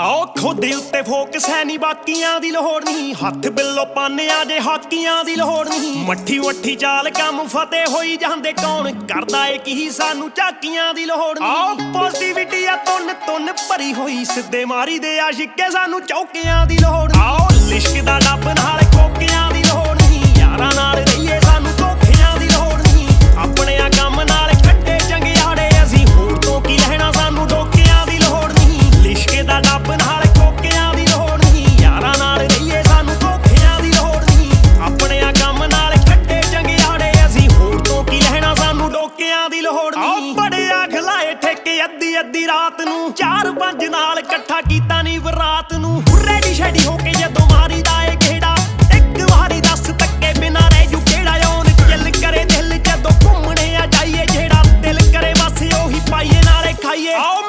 ਆਓ ਖੋਦੇ ਉੱਤੇ ਫੋਕਸ ਹੈ ਨਹੀਂ ਬਾਕੀਆਂ ਦੀ ਲੋੜ ਨਹੀਂ। ਹੱਥ ਬਿੱਲੋ ਪਾਨਿਆਂ ਦੇ ਹਾਕੀਆਂ ਦੀ ਲੋੜ ਨਹੀਂ। ਮੱਠੀ ਮੱਠੀ ਚਾਲ ਕੰਮ ਫਤਿਹ ਹੋਈ ਜਾਂਦੇ ਕੌਣ? ਕਰਦਾ ਏ ਕੀ ਸਾਨੂੰ, ਝਾਕੀਆਂ ਦੀ ਲੋੜ ਨਹੀਂ। ਆਓ ਪੋਜ਼ਿਟਿਵਿਟੀ ਆ ਤੁੰਨ ਤੁੰਨ ਭਰੀ ਹੋਈ, ਸਿੱਧੇ ਮਾਰੀ ਦੇ ਆਸ਼ਿਕੇ ਸਾਨੂੰ ਚੌਕਿਆਂ ਦੀ ਲੋੜ ਆਓ ਲਿਸ਼ਕ ਦਾ ਡੱਬ ਨਾਲ ਗੱਲਾਂ ਦੀ ਲੋੜ ਨਹੀਂ। ਉਹ ਬੜਿਆ ਖਲਾਏ ਠੇਕੇ ਅੱਧੀ ਅੱਧੀ ਰਾਤ ਨੂੰ। ਚਾਰ ਪੰਜ ਨਾਲ ਇਕੱਠਾ ਕੀਤਾ ਨਹੀਂ ਰਾਤ ਨੂੰ। ਹੁਰੇ ਦੀ ਛੜੀ ਹੋ ਕੇ ਜਦੋਂ ਮਾਰੀਦਾ ਏ ਕਿਹੜਾ? ਇੱਕ ਵਾਰੀ ਦੱਸ ਤੱਕੇ ਬਿਨਾ ਰਹਿ ਜੂ ਕਿਹੜਾ ਯੋਨ ਚੱਲ ਕਰੇ ਦਿਲ ਜਦੋਂ ਘੁੰਮਣੇ ਆ ਜਾਈਏ। ਜਿਹੜਾ ਦਿਲ ਕਰੇ ਬਸ ਉਹੀ ਪਾਈਏ ਨਾਲੇ ਖਾਈਏ। ਆਓ